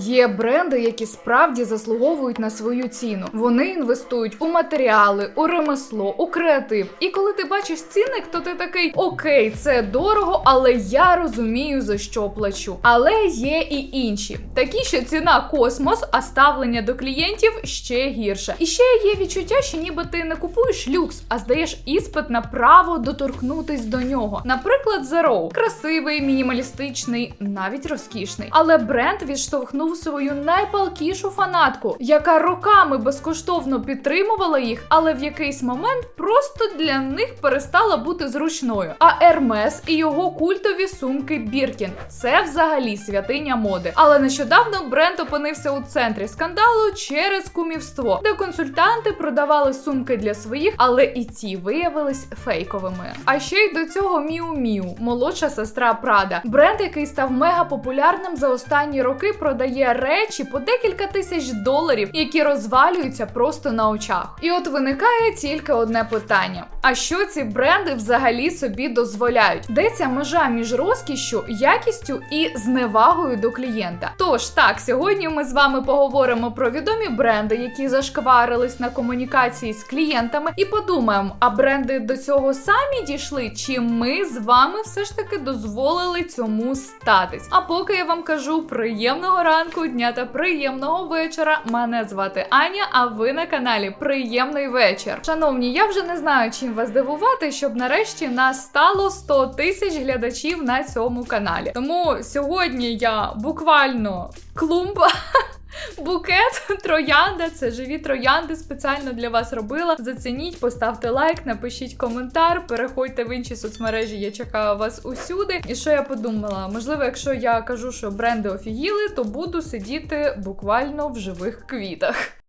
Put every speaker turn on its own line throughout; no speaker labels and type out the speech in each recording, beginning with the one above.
Є бренди, які справді заслуговують на свою ціну. Вони інвестують у матеріали, у ремесло, у креатив. І коли ти бачиш цінник, то ти такий окей, це дорого, але я розумію за що плачу. Але є і інші, такі, що ціна космос, а ставлення до клієнтів ще гірше. І ще є відчуття, що ніби ти не купуєш люкс, а здаєш іспит на право доторкнутись до нього. Наприклад, Zero. красивий, мінімалістичний, навіть розкішний. Але бренд відштовхнув свою найпалкішу фанатку, яка роками безкоштовно підтримувала їх, але в якийсь момент просто для них перестала бути зручною. А Ермес і його культові сумки Біркін це взагалі святиня моди. Але нещодавно бренд опинився у центрі скандалу через кумівство, де консультанти продавали сумки для своїх, але і ці виявились фейковими. А ще й до цього Міу Міу, молодша сестра Прада. Бренд, який став мега популярним за останні роки, продає речі по декілька тисяч доларів, які розвалюються просто на очах. І от виникає тільки одне питання: а що ці бренди взагалі собі дозволяють? Де ця межа між розкішшю, якістю і зневагою до клієнта? Тож так, сьогодні ми з вами поговоримо про відомі бренди, які зашкварились на комунікації з клієнтами, і подумаємо, а бренди до цього самі дійшли, чи ми з вами все ж таки дозволили цьому статись? А поки я вам кажу приємного ранку, дня та приємного вечора. Мене звати Аня, а ви на каналі Приємний вечір. Шановні, я вже не знаю, чим вас дивувати, щоб нарешті нас стало 100 тисяч глядачів на цьому каналі. Тому сьогодні я буквально клумба. Букет троянда, це живі троянди. Спеціально для вас робила. Зацініть, поставте лайк, напишіть коментар, переходьте в інші соцмережі. Я чекаю вас усюди. І що я подумала? Можливо, якщо я кажу, що бренди офігіли, то буду сидіти буквально в живих квітах.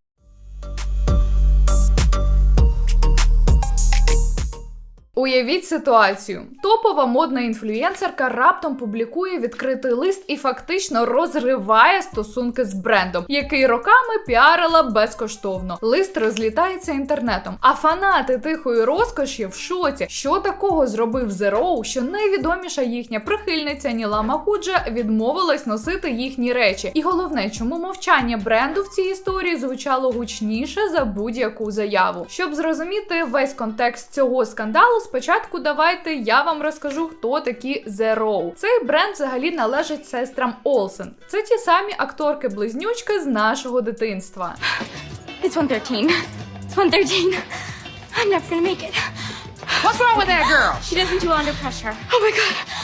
Уявіть ситуацію: топова модна інфлюєнсерка раптом публікує відкритий лист і фактично розриває стосунки з брендом, який роками піарила безкоштовно. Лист розлітається інтернетом. А фанати тихої розкоші в шоці, що такого зробив Zero, що найвідоміша їхня прихильниця Ніла Махуджа відмовилась носити їхні речі. І головне, чому мовчання бренду в цій історії звучало гучніше за будь-яку заяву. Щоб зрозуміти весь контекст цього скандалу, спочатку давайте я вам розкажу, хто такі Zero. Цей бренд взагалі належить сестрам Олсен. Це ті самі акторки-близнючки з нашого дитинства.
It's 113. It's 113. I'm never gonna make it.
What's wrong with that girl?
She doesn't do under pressure. Oh my god.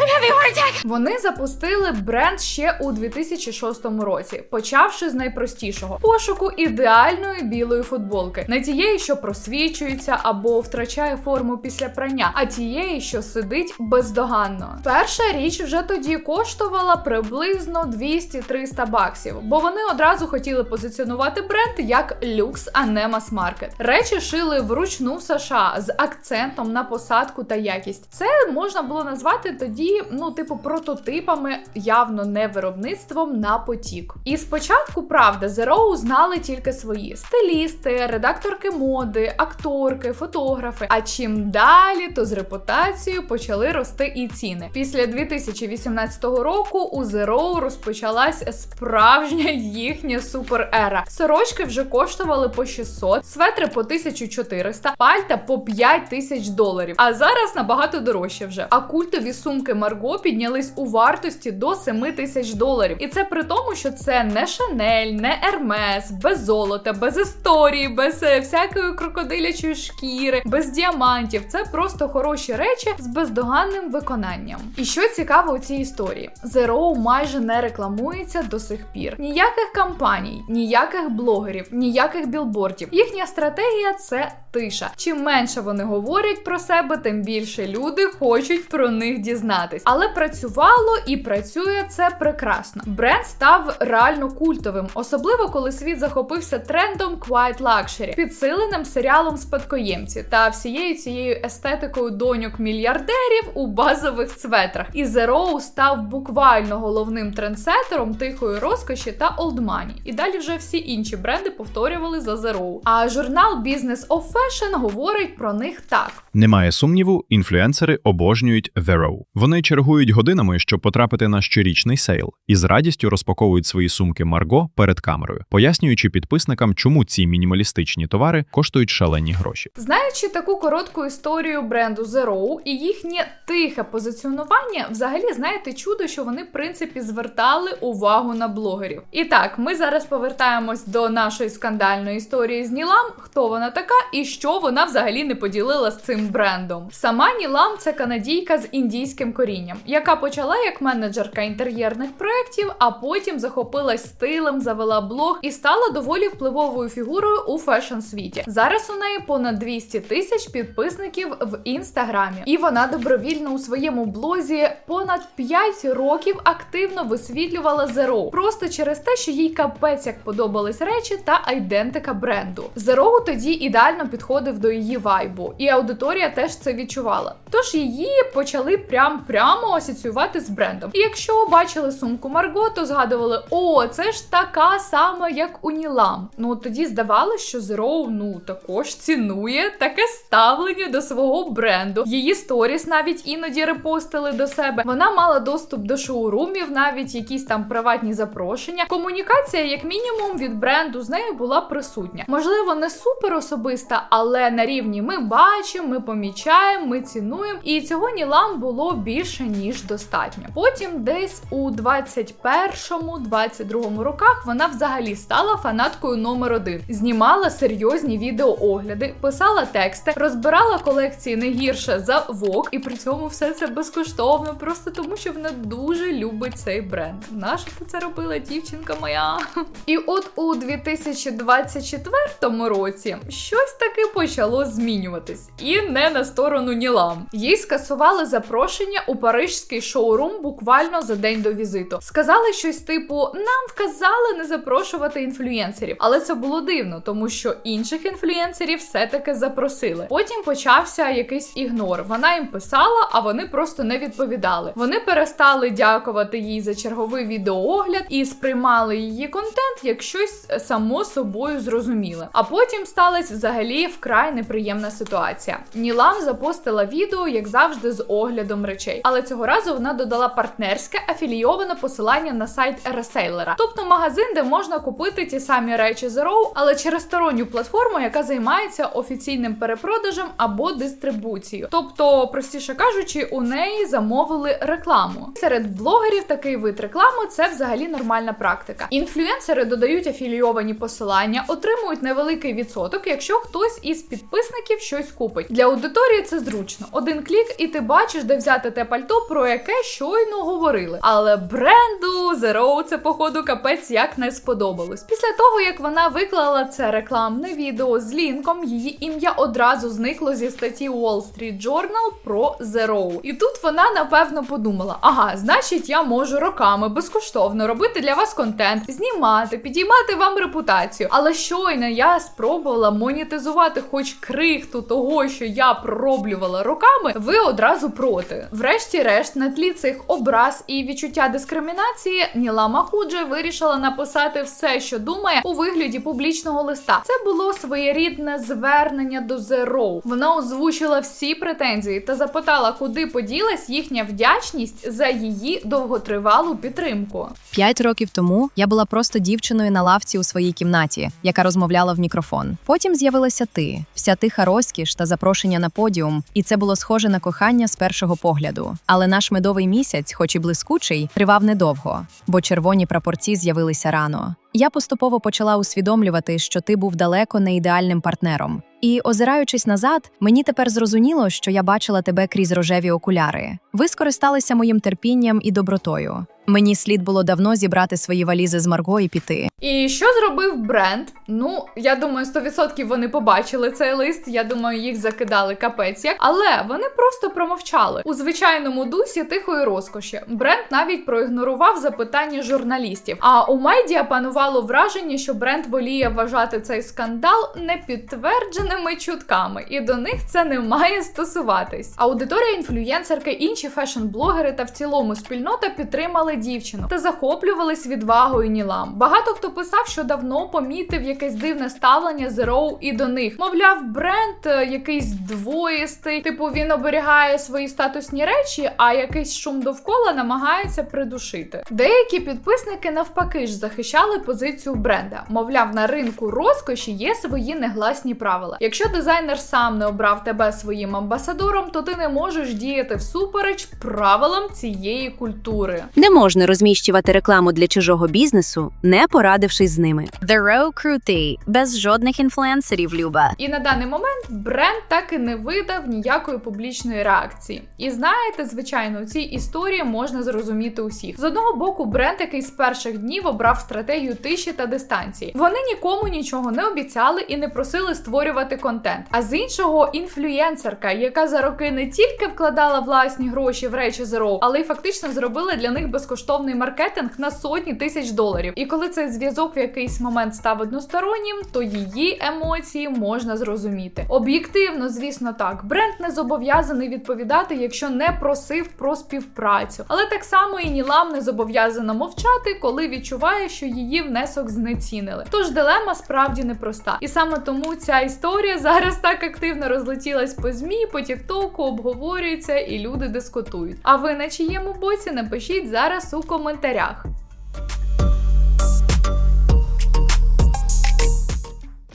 I'm having a heart attack.
Вони запустили бренд ще у 2006 році, почавши з найпростішого пошуку ідеальної білої футболки, не тієї, що просвічується або втрачає форму після прання, а тієї, що сидить бездоганно. Перша річ вже тоді коштувала приблизно 200-300 баксів, бо вони одразу хотіли позиціонувати бренд як люкс, а не мас-маркет. Речі шили вручну в США з акцентом на посадку та якість. Це можна було назвати тоді, ну, типу, прототипами, явно не виробництвом на потік. І спочатку, правда, Zero знали тільки свої стилісти, редакторки моди, акторки, фотографи. А чим далі, то з репутацією почали рости і ціни. Після 2018 року у Zero розпочалась справжня їхня суперера. Сорочки вже коштували по 600, светри по 1400, пальта по 5000 доларів. А зараз набагато дорожче вже. А культові сумки Марго піднялись у вартості до 7 тисяч доларів. І це при тому, що це не Шанель, не Ермес, без золота, без історії, без е, всякої крокодилячої шкіри, без діамантів. Це просто хороші речі з бездоганним виконанням. І що цікаво у цій історії: Zero майже не рекламується до сих пір. Ніяких кампаній, ніяких блогерів, ніяких білбордів. Їхня стратегія це тиша. Чим менше вони говорять про себе, тим більше люди хочуть про них дізнатись. Але працювало і працює це прекрасно. Бренд став реально культовим, особливо коли світ захопився трендом Quiet Luxury, підсиленим серіалом спадкоємці та всією цією естетикою доньок мільярдерів у базових цветрах. І Zero став буквально головним трендсетером тихої розкоші та олдмані. І далі вже всі інші бренди повторювали за Zero. А журнал Business of Fashion говорить про них так.
Немає сумніву, інфлюенсери обожнюють The. Вони чергують годинами, щоб потрапити на щорічний сейл, і з радістю розпаковують свої сумки Марго перед камерою, пояснюючи підписникам, чому ці мінімалістичні товари коштують шалені гроші.
Знаючи таку коротку історію бренду Zero і їхнє тихе позиціонування, взагалі знаєте чудо, що вони в принципі звертали увагу на блогерів. І так, ми зараз повертаємось до нашої скандальної історії з Нілам. Хто вона така і що вона взагалі не поділила з цим брендом? Сама Нілам це канадійка з індійським корінням, яка почала як менеджерка інтер'єрних проєктів, а потім захопилась стилем, завела блог і стала доволі впливовою фігурою у фешн світі. Зараз у неї понад 200 тисяч підписників в інстаграмі, і вона добровільно у своєму блозі понад 5 років активно висвітлювала Zero, просто через те, що їй капець як подобались речі та айдентика бренду. Zero тоді ідеально підходив до її вайбу, і аудиторія теж це відчувала. Тож її почали прям прямо асоціювати з брендом. І якщо бачили сумку Марго, то згадували: о, це ж така сама, як у Нілам. Ну тоді здавалося, що Zero, ну також цінує таке ставлення до свого бренду. Її сторіс навіть іноді репостили до себе. Вона мала доступ до шоурумів, навіть якісь там приватні запрошення. Комунікація, як мінімум, від бренду з нею була присутня. Можливо, не супер особиста, але на рівні ми бачимо, ми помічаємо, ми цінуємо. І цього Нілам було більше ніж достатньо. Потім, десь у 21-22 роках, вона взагалі стала фанаткою номер один. Знімала серйозні відеоогляди, писала тексти, розбирала колекції не гірше за Vogue, і при цьому все це безкоштовно, просто тому що вона дуже любить цей бренд. Наша ти це робила, дівчинка моя? І от у 2024 році щось таки почало змінюватись, і не на сторону Нілам. Їй скасували запрошення у парижський шоурум буквально за день до візиту. Сказали щось типу: нам вказали не запрошувати інфлюєнсерів, але це було дивно, тому що інших інфлюєнсерів все-таки запросили. Потім почався якийсь ігнор. Вона їм писала, а вони просто не відповідали. Вони перестали дякувати їй за черговий відеоогляд і сприймали її контент як щось е, само собою зрозуміле. А потім сталася взагалі вкрай неприємна ситуація. Нілам запостила відео, як завжди, з оглядом речей, але цього разу вона додала партнерське афілійоване посилання на сайт ресейлера, тобто магазин, де можна купити ті самі речі Zero, але через сторонню платформу, яка займається офіційним перепродажем або дистрибуцією. Тобто, простіше кажучи, у неї замовили рекламу. Серед блогерів такий вид реклами це взагалі нормальна практика. Інфлюенсери додають афілійовані посилання, отримують невеликий відсоток, якщо хтось із підписників щось купить. Для аудиторії це зручно. Один клік, і ти бачиш, де взяти те пальто, про яке щойно говорили. Але бренду Zero це походу капець як не сподобалось. Після того як вона виклала це рекламне відео з лінком, її ім'я одразу зникло зі статті Wall Street Journal про Zero. І тут вона напевно подумала: ага, значить, я можу роками безкоштовно робити для вас контент, знімати, підіймати вам репутацію. Але щойно я спробувала монетизувати хоч крихту того, що я пророблювала роками, ви одразу проти. Врешті-решт, на тлі цих образ і відчуття дискримінації, Ніла Махудже вирішила написати все, що думає, у вигляді публічного листа. Це було своєрідне звернення до Zero. Вона озвучила всі претензії та запитала, куди поділась їхня вдячність за її довготривалу підтримку.
П'ять років тому я була просто дівчиною на лавці у своїй кімнаті, яка розмовляла в мікрофон. Потім з'явилася ти, вся тиха розкіш та запрошення на подіум, і це було схоже на кохання з першого погляду. Але наш медовий місяць, хоч і блискучий, тривав недовго, бо червоні прапорці з'явилися рано. Я поступово почала усвідомлювати, що ти був далеко не ідеальним партнером. І, озираючись назад, мені тепер зрозуміло, що я бачила тебе крізь рожеві окуляри. Ви скористалися моїм терпінням і добротою. Мені слід було давно зібрати свої валізи з Марго і піти.
І що зробив бренд? Ну, я думаю, 100% вони побачили цей лист. Я думаю, їх закидали капець як. Але вони просто промовчали у звичайному дусі тихої розкоші. Бренд навіть проігнорував запитання журналістів. А у медіа панувало враження, що бренд воліє вважати цей скандал непідтвердженими чутками, і до них це не має стосуватись. Аудиторія інфлюєнсерки, інші фешн-блогери та в цілому спільнота підтримали кохали дівчину та захоплювались відвагою Нілам. Багато хто писав, що давно помітив якесь дивне ставлення Зероу і до них. Мовляв, бренд е, якийсь двоїстий, типу він оберігає свої статусні речі, а якийсь шум довкола намагається придушити. Деякі підписники навпаки ж захищали позицію бренда. Мовляв, на ринку розкоші є свої негласні правила. Якщо дизайнер сам не обрав тебе своїм амбасадором, то ти не можеш діяти всупереч правилам цієї культури.
Не можна розміщувати рекламу для чужого бізнесу, не порадившись з ними.
The Row крутий, без жодних інфлюенсерів, Люба.
І на даний момент бренд так і не видав ніякої публічної реакції. І знаєте, звичайно, у цій історії можна зрозуміти усіх. З одного боку, бренд, який з перших днів обрав стратегію тиші та дистанції. Вони нікому нічого не обіцяли і не просили створювати контент. А з іншого, інфлюєнсерка, яка за роки не тільки вкладала власні гроші в речі Zero, але й фактично зробила для них безкоштовний маркетинг на сотні тисяч доларів. І коли цей зв'язок в якийсь момент став одностороннім, то її емоції можна зрозуміти. Об'єктивно, звісно, так, бренд не зобов'язаний відповідати, якщо не просив про співпрацю. Але так само і Нілам не зобов'язана мовчати, коли відчуває, що її внесок знецінили. Тож дилема справді непроста. І саме тому ця історія зараз так активно розлетілась по змі, по тіктоку, обговорюється і люди дискутують. А ви на чиєму боці напишіть зараз у коментарях.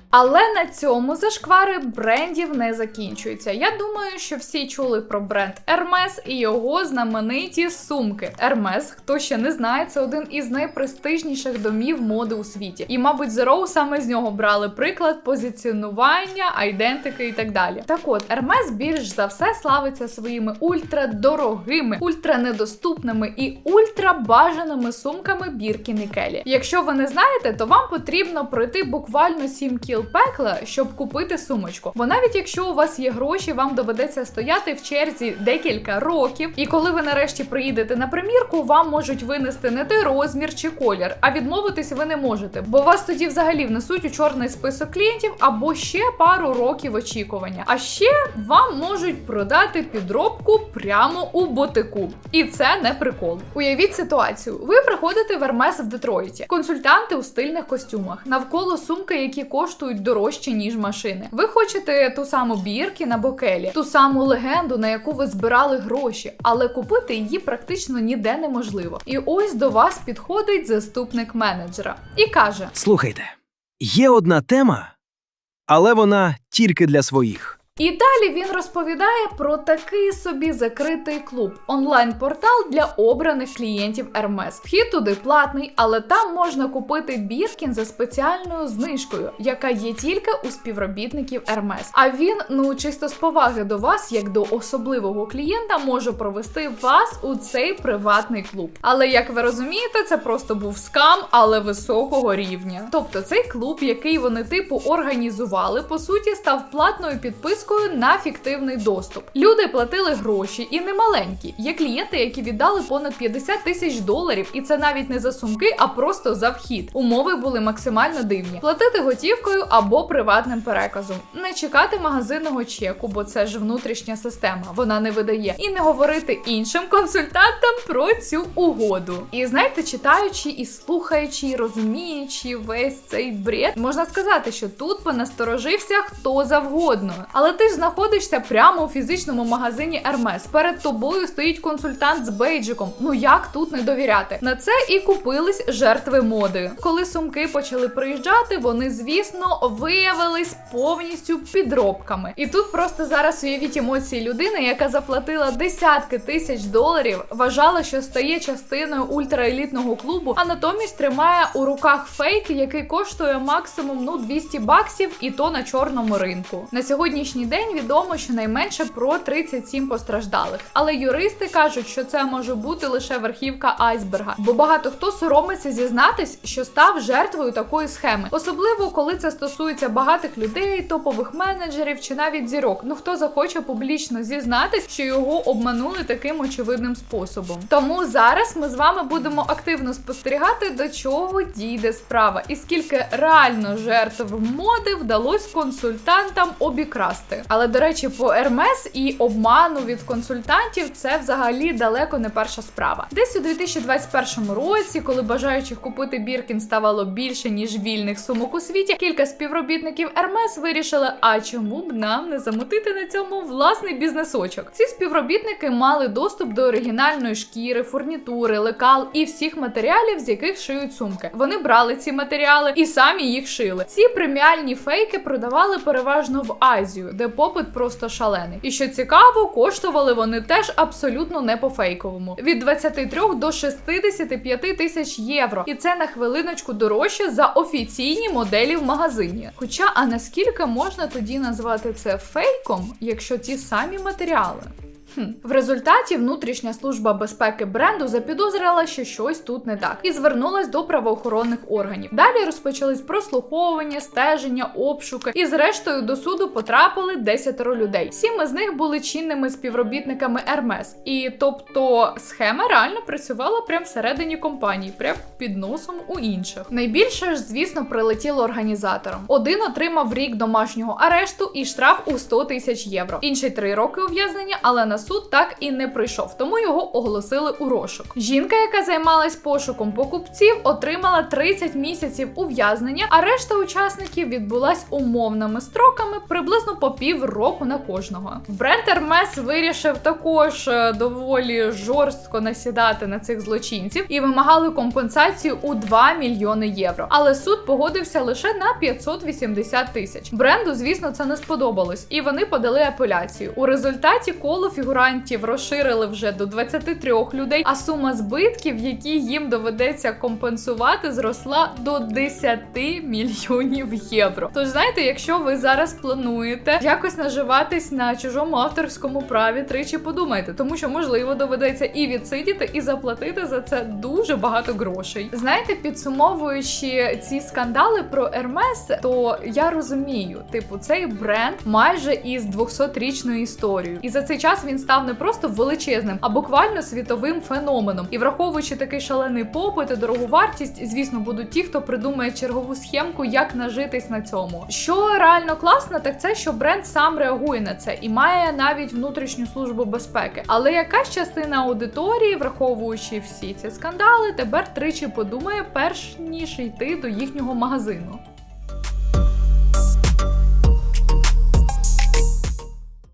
Але на цьому зашквари брендів не закінчуються. Я думаю, що всі чули про бренд Hermes і його знамениті сумки. Hermes, хто ще не знає, це один із найпрестижніших домів моди у світі. І, мабуть, Zero саме з нього брали приклад позиціонування, айдентики і так далі. Так от, Hermes більш за все славиться своїми ультрадорогими, ультранедоступними і ультрабажаними сумками Біркін і Келі. Якщо ви не знаєте, то вам потрібно пройти буквально 7 кіл пекла, щоб купити сумочку. Бо навіть якщо у вас є гроші, вам доведеться стояти в черзі декілька років. І коли ви нарешті приїдете на примірку, вам можуть винести не той розмір чи колір, а відмовитись ви не можете, бо вас тоді взагалі внесуть у чорний список клієнтів або ще пару років очікування. А ще вам можуть продати підробку прямо у ботику. І це не прикол. Уявіть ситуацію: ви приходите в Hermes в Детройті, консультанти у стильних костюмах, навколо сумки, які коштують дорожче, ніж машини. Ви хочете ту саму бірки на бокелі, ту саму легенду, на яку ви збирали гроші, але купити її практично ніде неможливо. І ось до вас підходить заступник менеджера і каже:
Слухайте, є одна тема, але вона тільки для своїх.
І далі він розповідає про такий собі закритий клуб, онлайн-портал для обраних клієнтів Hermes. Вхід туди платний, але там можна купити біркін за спеціальною знижкою, яка є тільки у співробітників Hermes. А він, ну чисто з поваги до вас, як до особливого клієнта, може провести вас у цей приватний клуб. Але як ви розумієте, це просто був скам, але високого рівня. Тобто цей клуб, який вони типу організували, по суті, став платною підпискою на фіктивний доступ. Люди платили гроші і немаленькі. Є клієнти, які віддали понад 50 тисяч доларів, і це навіть не за сумки, а просто за вхід. Умови були максимально дивні: платити готівкою або приватним переказом, не чекати магазинного чеку, бо це ж внутрішня система, вона не видає, і не говорити іншим консультантам про цю угоду. І знаєте, читаючи і слухаючи, і розуміючи весь цей бред, можна сказати, що тут би насторожився хто завгодно. Але ти ж знаходишся прямо у фізичному магазині Hermes. Перед тобою стоїть консультант з бейджиком. Ну як тут не довіряти? На це і купились жертви моди. Коли сумки почали приїжджати, вони, звісно, виявились повністю підробками. І тут просто зараз уявіть емоції людини, яка заплатила десятки тисяч доларів, вважала, що стає частиною ультраелітного клубу, а натомість тримає у руках фейк, який коштує максимум ну 200 баксів, і то на чорному ринку. На сьогоднішній день відомо щонайменше про 37 постраждалих. Але юристи кажуть, що це може бути лише верхівка айсберга, бо багато хто соромиться зізнатись, що став жертвою такої схеми, особливо коли це стосується багатих людей, топових менеджерів чи навіть зірок. Ну хто захоче публічно зізнатись, що його обманули таким очевидним способом. Тому зараз ми з вами будемо активно спостерігати, до чого дійде справа, і скільки реально жертв моди вдалось консультантам обікрасти. Вкрасти. Але до речі, по Hermes і обману від консультантів це взагалі далеко не перша справа. Десь у 2021 році, коли бажаючих купити Біркін ставало більше ніж вільних сумок у світі, кілька співробітників Hermes вирішили, а чому б нам не замутити на цьому власний бізнесочок. Ці співробітники мали доступ до оригінальної шкіри, фурнітури, лекал і всіх матеріалів, з яких шиють сумки. Вони брали ці матеріали і самі їх шили. Ці преміальні фейки продавали переважно в Азію, де попит просто шалений. І що цікаво, коштували вони теж абсолютно не по фейковому від 23 до 65 тисяч євро. І це на хвилиночку дорожче за офіційні моделі в магазині. Хоча, а наскільки можна тоді назвати це фейком, якщо ті самі матеріали? В результаті внутрішня служба безпеки бренду запідозрила, що щось тут не так, і звернулась до правоохоронних органів. Далі розпочались прослуховування, стеження, обшуки, і зрештою до суду потрапили 10 людей. Сім із них були чинними співробітниками Hermes. І тобто схема реально працювала прямо всередині компанії, прямо під носом у інших. Найбільше ж, звісно, прилетіло організаторам. Один отримав рік домашнього арешту і штраф у 100 тисяч євро. Інший три роки ув'язнення, але на суд так і не прийшов, тому його оголосили у розшук. Жінка, яка займалась пошуком покупців, отримала 30 місяців ув'язнення, а решта учасників відбулась умовними строками приблизно по пів року на кожного. Бренд Hermes вирішив також е, доволі жорстко насідати на цих злочинців і вимагали компенсацію у 2 мільйони євро. Але суд погодився лише на 580 тисяч. Бренду, звісно, це не сподобалось, і вони подали апеляцію. У результаті коло фігурантів розширили вже до 23 людей, а сума збитків, які їм доведеться компенсувати, зросла до 10 мільйонів євро. Тож знаєте, якщо ви зараз плануєте якось наживатись на чужому авторському праві, тричі подумайте, тому що можливо доведеться і відсидіти, і заплатити за це дуже багато грошей. Знаєте, підсумовуючи ці скандали про Hermes, то я розумію, типу, цей бренд майже із 200-річною історією, і за цей час він став не просто величезним, а буквально світовим феноменом. І враховуючи такий шалений попит і дорогу вартість, звісно, будуть ті, хто придумає чергову схемку, як нажитись на цьому. Що реально класно, так це що бренд сам реагує на це і має навіть внутрішню службу безпеки. Але якась частина аудиторії, враховуючи всі ці скандали, тепер тричі подумає, перш ніж йти до їхнього магазину.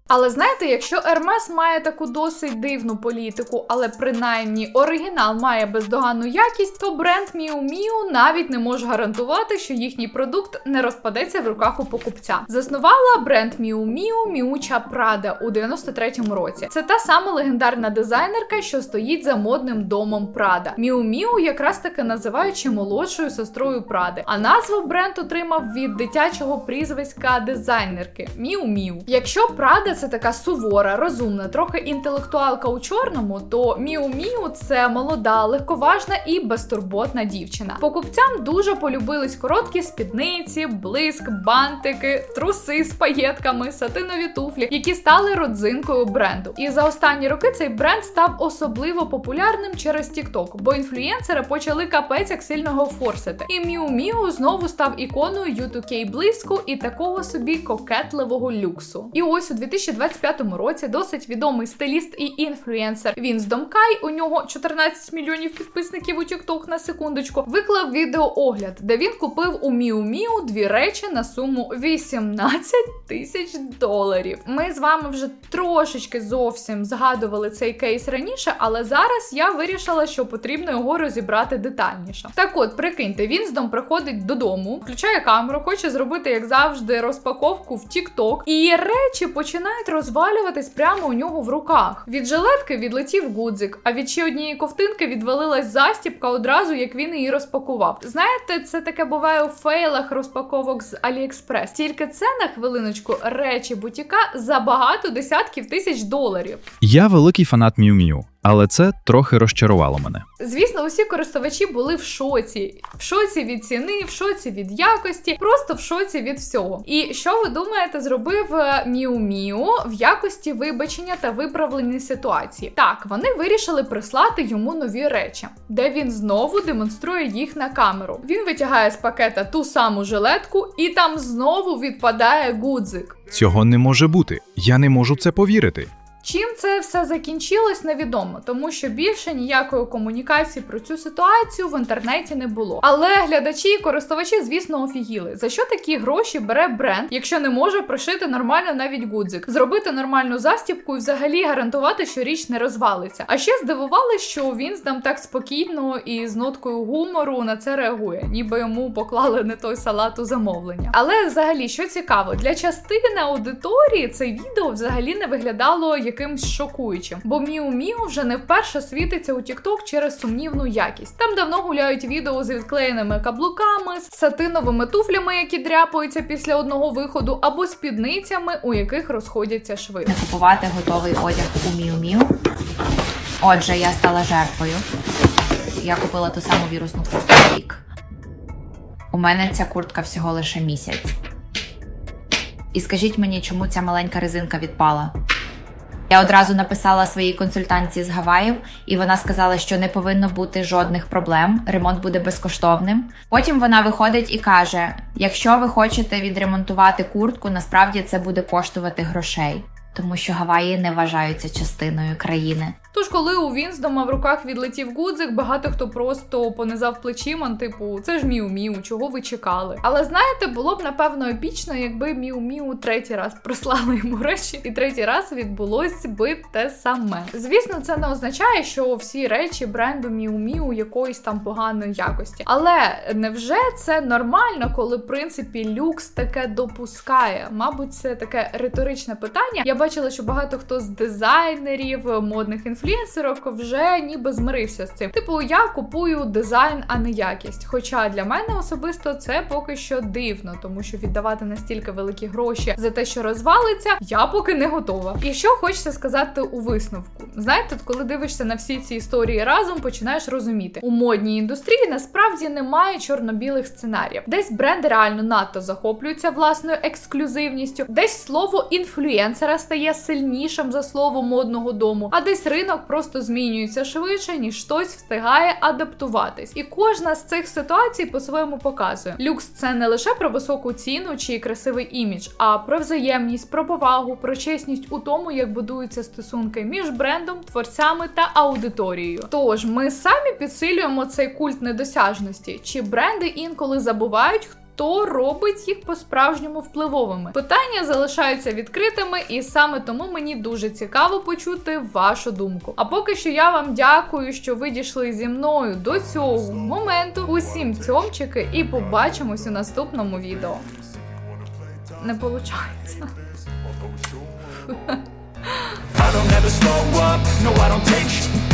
Але знаєте, якщо Hermes має таку досить дивну політику, але принаймні оригінал має бездоганну якість, то бренд Miu Miu навіть не може гарантувати, що їхній продукт не розпадеться в руках у покупця. Заснувала бренд Miu Miu Miuccia Prada у 93-му році. Це та сама легендарна дизайнерка, що стоїть за модним домом Prada. Miu Miu якраз таки називаючи молодшою сестрою Пради. А назву бренд отримав від дитячого прізвиська дизайнерки Miu Miu. Якщо Prada це така сувора, розумна, трохи інтелектуалка у чорному, то Міу Міу це молода, легковажна і безтурботна дівчина. Покупцям дуже полюбились короткі спідниці, блиск, бантики, труси з паєтками, сатинові туфлі, які стали родзинкою бренду. І за останні роки цей бренд став особливо популярним через TikTok, бо інфлюєнсери почали капець як сильно його форсити. І Міу Міу знову став іконою U2K блиску і такого собі кокетливого люксу. І ось у 2025 році досить відомий стиліст і інфлюенсер Вінс Домкай, у нього 14 мільйонів підписників у TikTok на секундочку, виклав відеоогляд, де він купив у Міу Міу дві речі на суму 18 тисяч доларів. Ми з вами вже трошечки зовсім згадували цей кейс раніше, але зараз я вирішила, що потрібно його розібрати детальніше. Так от, прикиньте, він з дом приходить додому, включає камеру, хоче зробити, як завжди, розпаковку в TikTok, і речі починають розвалюватись прямо у нього в руках. Від жилетки відлетів гудзик, а від ще однієї ковтинки відвалилась застіпка одразу, як він її розпакував. Знаєте, це таке буває у фейлах розпаковок з Аліекспрес. Тільки це на хвилиночку речі бутіка за багато десятків тисяч доларів.
Я великий фанат Miu. Але це трохи розчарувало мене.
Звісно, усі користувачі були в шоці. В шоці від ціни, в шоці від якості, просто в шоці від всього. І що ви думаєте, зробив е, Міу Міу в якості вибачення та виправлення ситуації? Так, вони вирішили прислати йому нові речі, де він знову демонструє їх на камеру. Він витягає з пакета ту саму жилетку, і там знову відпадає гудзик.
Цього не може бути. Я не можу це повірити.
Чим це все закінчилось, невідомо, тому що більше ніякої комунікації про цю ситуацію в інтернеті не було. Але глядачі і користувачі, звісно, офігіли. За що такі гроші бере бренд, якщо не може прошити нормально навіть гудзик, зробити нормальну застібку і взагалі гарантувати, що річ не розвалиться. А ще здивували, що він там так спокійно і з ноткою гумору на це реагує, ніби йому поклали не той салат у замовлення. Але взагалі, що цікаво, для частини аудиторії це відео взагалі не виглядало якимсь шокуючим, бо Міу Міу вже не вперше світиться у TikTok через сумнівну якість. Там давно гуляють відео з відклеєними каблуками, з сатиновими туфлями, які дряпаються після одного виходу, або спідницями, у яких розходяться шви.
не купувати готовий одяг у Miu Miu. Отже, я стала жертвою. Я купила ту саму вірусну куртку рік. У мене ця куртка всього лише місяць. І скажіть мені, чому ця маленька резинка відпала? Я одразу написала своїй консультанці з Гаваїв, і вона сказала, що не повинно бути жодних проблем, ремонт буде безкоштовним. Потім вона виходить і каже: якщо ви хочете відремонтувати куртку, насправді це буде коштувати грошей, тому що Гаваї не вважаються частиною країни.
Тож, коли у Вінсдома в руках відлетів гудзик, багато хто просто понизав плечима, типу, це ж Міу Міу, чого ви чекали? Але знаєте, було б напевно епічно, якби Міу Міу третій раз прислали йому речі, і третій раз відбулось би те саме. Звісно, це не означає, що всі речі бренду Міу Міу якоїсь там поганої якості. Але невже це нормально, коли в принципі люкс таке допускає? Мабуть, це таке риторичне питання. Я бачила, що багато хто з дизайнерів, модних інфлюенсерів вже ніби змирився з цим. Типу, я купую дизайн, а не якість. Хоча для мене особисто це поки що дивно, тому що віддавати настільки великі гроші за те, що розвалиться, я поки не готова. І що хочеться сказати у висновку? Знаєте, коли дивишся на всі ці історії разом, починаєш розуміти, у модній індустрії насправді немає чорно-білих сценаріїв. Десь бренди реально надто захоплюються власною ексклюзивністю, десь слово інфлюенсера стає сильнішим за слово модного дому, а десь ринок просто змінюється швидше, ніж хтось встигає адаптуватись. І кожна з цих ситуацій по-своєму показує: люкс це не лише про високу ціну чи красивий імідж, а про взаємність, про повагу, про чесність у тому, як будуються стосунки між брендом, творцями та аудиторією. Тож ми самі підсилюємо цей культ недосяжності, чи бренди інколи забувають, хто робить їх по-справжньому впливовими. Питання залишаються відкритими, і саме тому мені дуже цікаво почути вашу думку. А поки що я вам дякую, що ви дійшли зі мною до цього моменту. Усім цьомчики, і побачимось у наступному відео. Не виходить.
I don't ever slow up, no I don't take